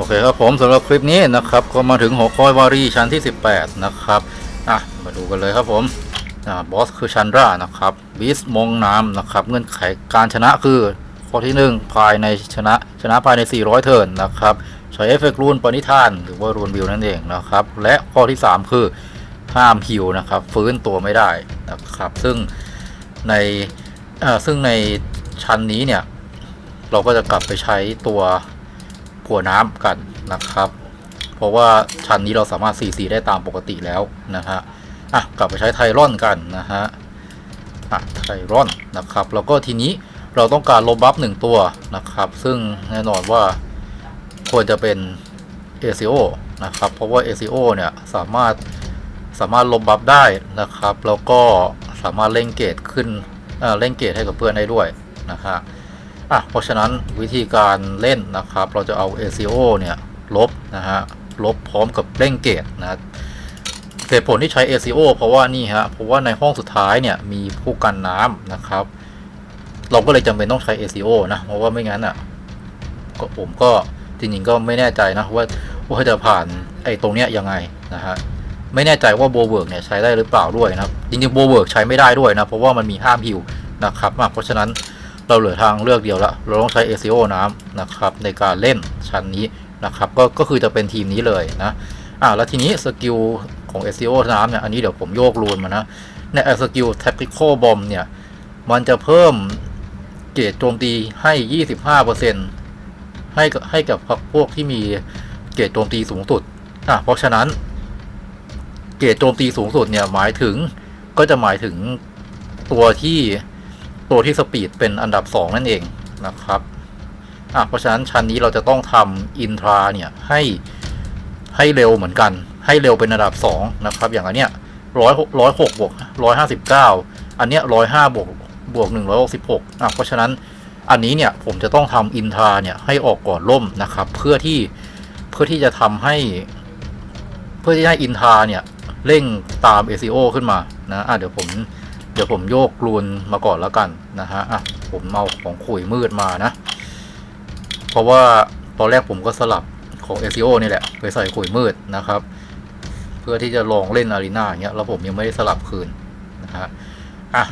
โอเคครับผมสำหรับคลิปนี้นะครับก็มาถึงหอคอยวารีชั้นที่ 18 นะครับอะมาดูกันเลยครับผมอบอสคือชันรานะครับบีสมงน้ำนะครับเงื่อนไขการชนะคือข้อที่ 1 ภายในชนะชนะภายใน 400 เทิร์นนะครับใช้เอฟเฟกต์รูนปณิธาน หรือว่ารูนบิลนั่นเองนะครับ และข้อที่ 3 คือห้ามฮิวนะครับ ฟื้นตัวไม่ได้นะครับ ซึ่งในซึ่งในชั้นนี้เนี่ย เราก็จะกลับไปใช้ตัว ผัวน้ำกันนะครับ เพราะว่าชั้นนี้เราสามารถ CC ได้ตามปกติแล้วนะฮะอะกลับไปใช้ไทรอนกันนะฮะอะไทรอนนะครับ แล้วก็ทีนี้เราต้องการลบบัฟหนึ่งตัวนะครับ ซึ่งแน่นอนว่าควรจะเป็น ACO นะครับ เพราะว่า ACO เนี่ยสามารถสามารถลบบัฟได้นะครับ แล้วก็สามารถเล่งเกตขึ้นเอ่อเล่งเกตให้กับเพื่อนได้ด้วยนะฮะ อะเพราะฉะนั้นวิธีการเล่นนะครับ เราจะเอา ACO เนี่ยลบนะฮะลบพร้อมกับเร่งเกตนะเหตุผลที่ใช้ ACO เพราะว่านี่ฮะเพราะว่าในห้องสุดท้ายเนี่ยมีผู้กันน้ำนะครับ เราก็เลยจำเป็นต้องใช้ ACO นะเพราะว่าไม่งั้นอะก็ผมก็จริงๆก็ไม่แน่ใจนะว่าว่าจะผ่านไอ้ตรงเนี้ยยังไงนะฮะไม่แน่ใจว่าโบเวิร์กเนี่ยใช้ได้หรือเปล่าด้วยนะจริงๆโบเวิร์กใช้ไม่ได้ด้วยนะเพราะว่ามันมีห้ามฮิวนะครับเพราะฉะนั้น เราเหลือทางเลือกเดียวละ เราต้องใช้ ACO น้ำนะครับ ในการเล่นชั้นนี้นะครับ ก็ก็คือจะเป็นทีมนี้เลยนะอ่าแล้วทีนี้สกิลของ ACO น้ำเนี่ย อันนี้เดี๋ยวผมโยกรูนมานะ ในสกิล Tactical Bomb เนี่ย มันจะเพิ่มเกรดโจมตีให้ 25%ให้กับให้กับพวกที่มีเกรดโจมตีสูงสุดอะเพราะฉะนั้น เกรดโจมตีสูงสุดเนี่ยหมายถึงก็จะหมายถึงตัวที่ ตัวที่สปีดเป็นอันดับ 2 นั่นเองนะครับอะเพราะฉะนั้นชั้นนี้เราจะต้องทำอินทราเนี่ยให้ให้เร็วเหมือนกัน ให้เร็วเป็นอันดับ 2 นะครับ อย่างอันเนี้ยร้อยร้อยหกบวกร้อยห้าสิบเก้าอันเนี้ยร้อยห้าบวกบวกหนึ่งร้อยหกสิบหกอะเพราะฉะนั้นอันนี้เนี่ยผมจะต้องทำอินทราเนี่ยให้ออกก่อนล่มนะครับ เพื่อที่เพื่อที่จะทำให้ เพื่อที่ให้อินทราเนี่ยเร่งตาม ACO ขึ้นมานะอะเดี๋ยวผม ดี๋ยวผมโยกรูนมาก่อนแล้วกันนะฮะอะผมเอาของขุยมืดมานะ เพราะว่าตอนแรกผมก็สลับของ SEO นี่แหละ ไปใส่ขุยมืดนะครับ เพื่อที่จะลองเล่นอารีนาเงี้ยแล้วผมยังไม่ได้สลับคืนนะฮะอะ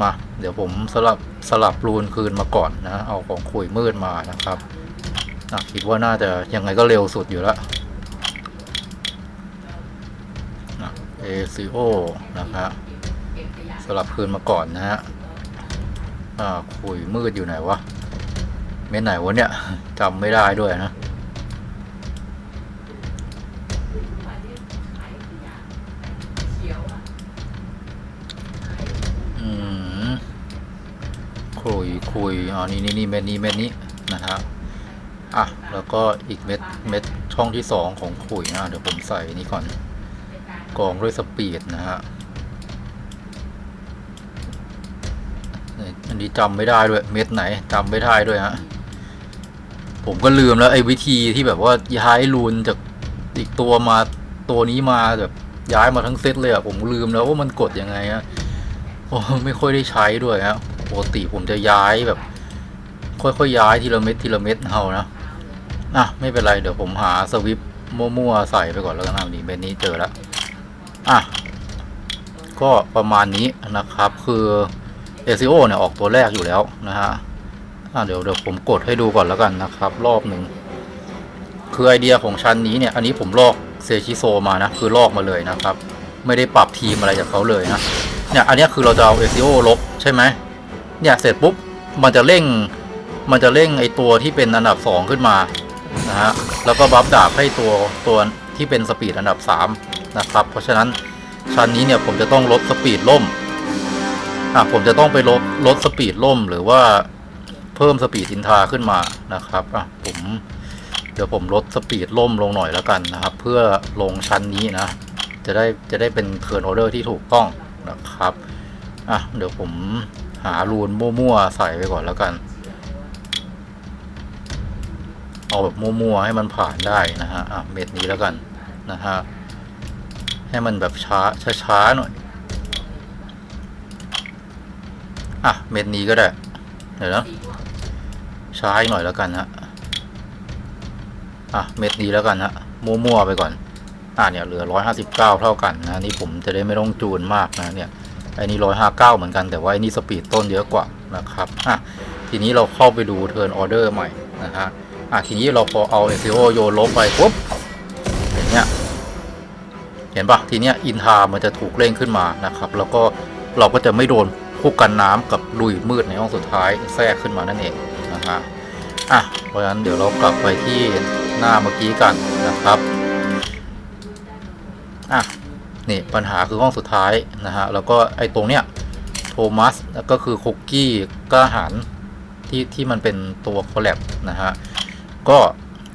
มาเดี๋ยวผมสลับสลับรูนคืนมาก่อนนะ เอาของขุยมืดมานะครับอะคิดว่าน่าจะยังไงก็เร็วสุดอยู่แล้วอะ ACO นะครับ สลับคืนมาก่อนนะฮะอ่าคุยมืดอยู่ไหนวะเม็ดไหนวะเนี่ยจำไม่ได้ด้วยนะอืมคุยคุยอ๋อนี่นี่นี่เม็ดนี้เม็ดนี้นะฮะอะ แล้วก็อีกเม็ดเม็ดช่องที่สองของขุยนะเดี๋ยวผมใส่นี่ก่อนกองด้วยสปีดนะฮะ อันนี้จำไม่ได้ด้วย เม็ดไหนจำไม่ได้ด้วยฮะผมก็ลืมแล้วไอ้วิธีที่แบบว่าย้ายรูนจากอีกตัวมาตัวนี้มาแบบย้ายมาทั้งเซตเลยอะผมลืมแล้วว่ามันกดยังไงฮะไม่ค่อยได้ใช้ด้วยฮะปกติผมจะย้ายแบบ ค่อยๆย้ายทีละเม็ดทีละเม็ดเอานะอะไม่เป็นไรเดี๋ยวผมหาสวิปมั่วๆใส่ไปก่อนแล้วกันนะนี่เม็ดนี้เจอแล้วอะก็ประมาณนี้นะครับคือ ACO เนี่ยออกตัวแรกอยู่แล้วนะฮะเดี๋ยวเดี๋ยวผมกดให้ดูก่อนแล้วกันนะครับ รอบหนึ่งคือไอเดียของชั้นนี้เนี่ย อันนี้ผมลอกเซชิโซมานะ คือลอกมาเลยนะครับ ไม่ได้ปรับทีมอะไรจากเขาเลยนะ เนี่ยอันนี้คือเราจะเอา ACO ลบใช่ไหมเนี่ยเสร็จปุ๊บมันจะเร่งมันจะเร่งไอตัวที่เป็นอันดับ 2 ขึ้นมานะฮะแล้วก็บัฟดาบให้ตัวตัวที่เป็นสปีดอันดับ 3 นะครับ เพราะฉะนั้นชั้นนี้เนี่ยผมจะต้องลดสปีดล่ม อะผมจะต้องไปลดลดสปีดล่มหรือว่าเพิ่มสปีดอินทาขึ้นมานะครับอะผมเดี๋ยวผมลดสปีดล่มลงหน่อยแล้วกันนะครับ เพื่อลงชั้นนี้นะ จะได้จะได้เป็นเทิร์นออเดอร์ที่ถูกต้องนะครับอะเดี๋ยวผมหารูนมั่วๆใส่ไปก่อนแล้วกัน เอาแบบมั่วๆให้มันผ่านได้นะฮะอะเม็ดนี้แล้วกันนะฮะให้มันแบบช้าช้าๆหน่อย อะ เม็ดนี้ก็ได้ เดี๋ยวนะช้าหน่อยแล้วกันฮะ อะ เม็ดนี้แล้วกันฮะ มั่วๆไปก่อน อะเนี่ย เหลือ159เก้าเท่ากันนะนี่ผมจะได้ไม่ต้องจูนมากนะเนี่ยไอ้นี่159เก้าเหมือนกันแต่ว่าไอ้นี่สปีดต้นเยอะกว่านะครับ อะ ทีนี้เราเข้าไปดูเทิร์นออเดอร์ใหม่นะฮะ อะ ทีนี้เราพอเอา SEO โยนลบไปปุ๊บอย่างเงี้ยเห็นปะทีเนี้ยอินทามันจะถูกเร่งขึ้นมานะครับ แล้วก็เราก็จะไม่โดน พวกกันน้ำกับลุยมืดในห้องสุดท้ายแทรกขึ้นมานั่นเองนะฮะอะเพราะฉะนั้นเดี๋ยวเรากลับไปที่หน้าเมื่อกี้กันนะครับอะนี่ปัญหาคือห้องสุดท้ายนะฮะแล้วก็ไอ้ตรงเนี้ยโทมัสแล้วก็คือคุกกี้กล้าหารที่ที่มันเป็นตัวคอลแลบนะฮะก็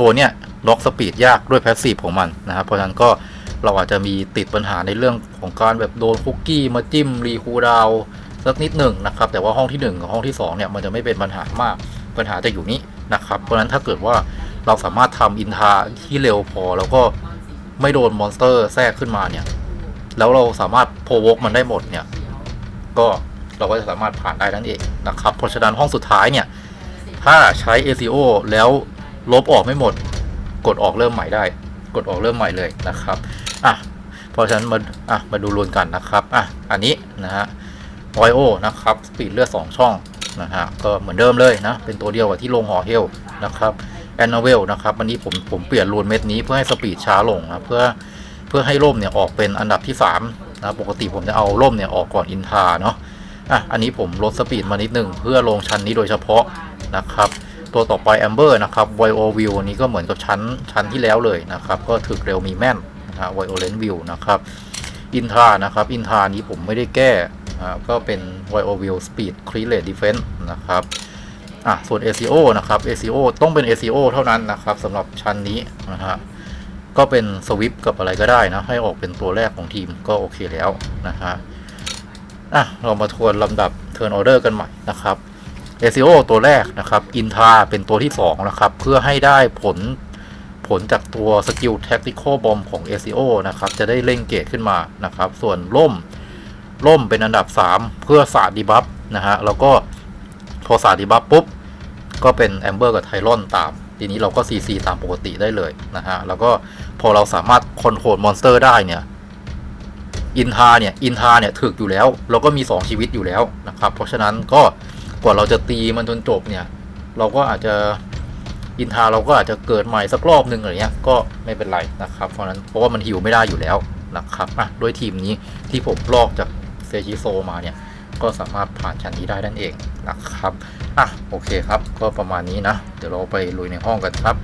ตัวเนี้ยล็อกสปีดยากด้วยแพสซีฟของมันนะครับเพราะฉะนั้นก็เราอาจจะมีติดปัญหาในเรื่องของการแบบโดนคุกกี้มาจิ้มรีคูดาว สักนิดหนึ่งนะครับ แต่ว่าห้องที่ 1 กับห้องที่2เนี่ยมันจะไม่เป็นปัญหามากปัญหาจะอยู่นี้นะครับ เพราะฉะนั้นถ้าเกิดว่าเราสามารถทำอินทาที่เร็วพอ แล้วก็ไม่โดนมอนสเตอร์แทรกขึ้นมาเนี่ย แล้วเราสามารถโพวกมันได้หมดเนี่ย ก็เราก็จะสามารถผ่านได้นั่นเองนะครับ เพราะฉะนั้นห้องสุดท้ายเนี่ย ถ้าใช้ ACO แล้วลบออกไม่หมด กดออกเริ่มใหม่ได้ กดออกเริ่มใหม่เลยนะครับ อะ เพราะฉะนั้นมา อะ มาดูรวนกันนะครับ อะ อันนี้นะฮะ OIO นะครับสปีดเลือด 2 ช่องนะฮะก็เหมือนเดิมเลยนะ เป็นตัวเดียวกับที่ลงหอเฮลนะครับแอนนาเวลนะครับวันนี้ผมผมเปลี่ยนรูนเม็ดนี้เพื่อให้สปีดช้าลงนะเพื่อเพื่อให้ร่มเนี่ยออกเป็นอันดับที่ 3 นะปกติผมจะเอาร่มเนี่ยออกก่อนอินทาเนาะอะอันนี้ผมลดสปีดมานิดหนึ่งเพื่อลงชั้นนี้โดยเฉพาะนะครับตัวต่อไป Amber นะครับ Vio View อันนี้ก็เหมือนกับชั้นชั้นที่แล้วเลยนะครับก็ถึกเร็วมีแม่นนะฮะ Violent View นะครับ อินทานะครับ อินทานี้ผมไม่ได้แก้ก็เป็น Vio View Speed Crit Rate Defense นะครับอะส่วน ACO นะครับ ACO ต้องเป็น ACO เท่านั้นนะครับสำหรับชั้นนี้นะฮะก็เป็นสวิปกับอะไรก็ได้นะ ให้ออกเป็นตัวแรกของทีมก็โอเคแล้วนะฮะอะเรามาทวนลำดับ Turn Order กันใหม่นะครับ ACO ตัวแรกนะครับ Intra เป็นตัวที่ 2 นะครับ เพื่อให้ได้ผล ผลจากตัวสกิล Tactical Bomb ของ ACO นะครับ จะได้เร่งเกรดขึ้นมานะครับ ส่วนล่มล่มเป็นอันดับ 3 เพื่อสาดดีบัฟนะฮะ แล้วก็พอสาดดีบัฟปุ๊บ ก็เป็นแอมเบอร์กับไทรอนตาม ทีนี้เราก็ CC ตามปกติได้เลยนะฮะ แล้วก็พอเราสามารถคอนโทรลมอนสเตอร์ได้เนี่ยอินทาเนี่ยอินทาเนี่ยถึกอยู่แล้วเราก็มี 2 ชีวิตอยู่แล้วนะครับ เพราะฉะนั้นก็กว่าเราจะตีมันจนจบเนี่ย เราก็อาจจะ อินทาเราก็อาจจะเกิดใหม่สักรอบหนึ่งอะไรเงี้ยก็ไม่เป็นไรนะครับเพราะนั้นเพราะว่ามันฮิวไม่ได้อยู่แล้วนะครับอะด้วยทีมนี้ที่ผมลอกจากเซชิโซมาเนี่ยก็สามารถผ่านชั้นนี้ได้นั่นเองนะครับอะโอเคครับ ก็ประมาณนี้นะ เดี๋ยวเราไปลุยในห้องกันครับ